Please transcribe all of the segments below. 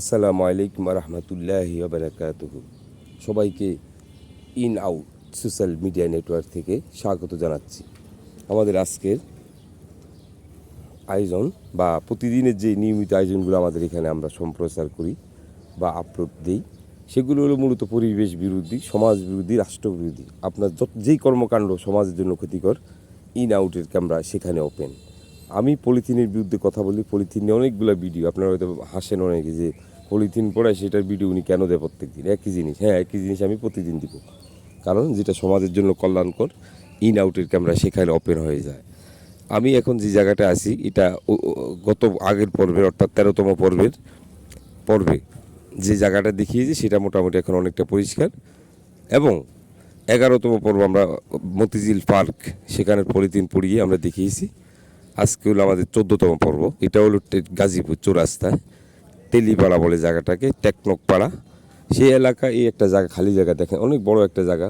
আসসালামু আলাইকুম রহমতুল্লাহ বারাকাতুহ সবাইকে in out social media network থেকে স্বাগত জানাচ্ছি। আমাদের আজকের আয়োজন বা প্রতিদিনের যে নিয়মিত আয়োজনগুলো আমাদের এখানে আমরা সম্প্রচার করি বা আপলোড দিই, সেগুলো হলো মূলত পরিবেশ বিরোধী, সমাজ বিরোধী, রাষ্ট্র বিরোধী। আপনার যত যেই কর্মকাণ্ড সমাজের জন্য ক্ষতিকর, ইন আউটের ক্যামেরা সেখানে ওপেন। আমি পলিথিনের বিরুদ্ধে কথা বলি, পলিথিন নিয়ে অনেকগুলো ভিডিও, আপনারা হয়তো হাসেন অনেকে যে পলিথিন পড়ায় সেটার ভিডিও উনি কেন দেয় প্রত্যেক দিন একই জিনিস হ্যাঁ একই জিনিস আমি প্রতিদিন দিব। কারণ যেটা সমাজের জন্য কল্যাণকর ইন আউটের ক্যামেরা সেখানে ওপেন হয়ে যায়। আমি এখন যে জায়গাটা আছি, এটা গত আগের পর্বের, অর্থাৎ তেরোতম পর্বের পর্বে যে জায়গাটা দেখিয়েছি, সেটা মোটামুটি এখন অনেকটা পরিষ্কার। এবং এগারোতম পর্ব আমরা মতিঝিল পার্ক সেখানে পলিথিন পড়িয়ে আমরা দেখিয়েছি। আজকে হলো আমাদের চোদ্দতম পর্ব। এটা হলো গাজীপুর চৌরাস্তায় তেলিপাড়া বলে জায়গাটাকে টেকনক পাড়া সেই এলাকা এই একটা জায়গা, খালি জায়গা দেখেন। অনেক বড় একটা জায়গা।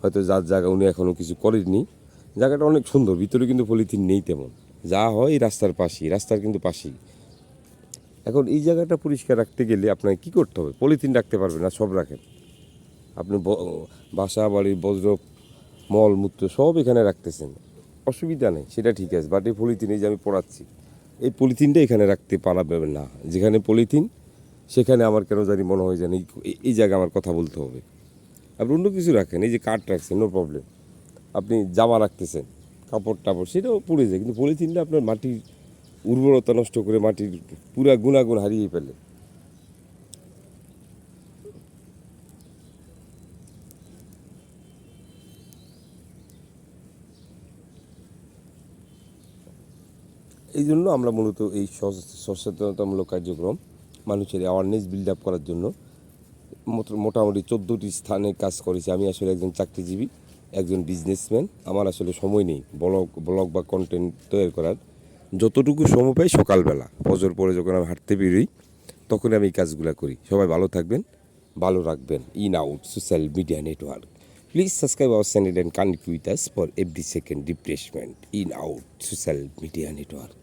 হয়তো যার জায়গা উনি এখনও কিছু করেননি। জায়গাটা অনেক সুন্দর, ভিতরে কিন্তু পলিথিন নেই তেমন। যা হয় রাস্তার পাশেই, রাস্তার কিন্তু পাশেই। এখন এই জায়গাটা পরিষ্কার রাখতে গেলে আপনাকে কী করতে হবে? পলিথিন রাখতে পারবেন না, সব রাখেন। আপনি বাসা বাড়ির বজ্র, মল, মূত্র সব এখানে রাখতেছেন। অসুবিধা নেই, সেটা ঠিক আছে। বাট এই পলিথিন এই যে আমি পড়াচ্ছি, এই পলিথিনটা এখানে রাখতে পারাবেন না। যেখানে পলিথিন সেখানে আমার কেন জানি মনে হয় এই- এই জায়গায় আমার কথা বলতে হবে। আপনি অন্য কিছু রাখেন, এই যে কাঠ রাখছেন নো প্রবলেম আপনি জামা রাখতেছেন, কাপড় টাপড়, সেটাও পড়ে যায়। কিন্তু পলিথিনটা আপনার মাটির উর্বরতা নষ্ট করে মাটির পুরা গুণাগুণ হারিয়ে ফেলে। এই জন্য আমরা মূলত এই সচ- সচেতনতামূলক কার্যক্রম মানুষের অ্যাওয়ারনেস বিল্ড আপ করার জন্য মোট- মোটামুটি চোদ্দোটি স্থানে কাজ করেছি। আমি আসলে একজন চাকরিজীবী, একজন বিজনেসম্যান আমার আসলে সময় নেই ব্লগ ব্লগ বা কন্টেন্ট তৈরি করার। যতটুকু সময় পাই সকালবেলা, ফজর পরে যখন আমি হাঁটতে বেরোই তখন আমি এই কাজগুলো করি। সবাই ভালো থাকবেন, ভালো রাখবেন। In out social media network please subscribe our channel and connect with us for every second replacement in out social media network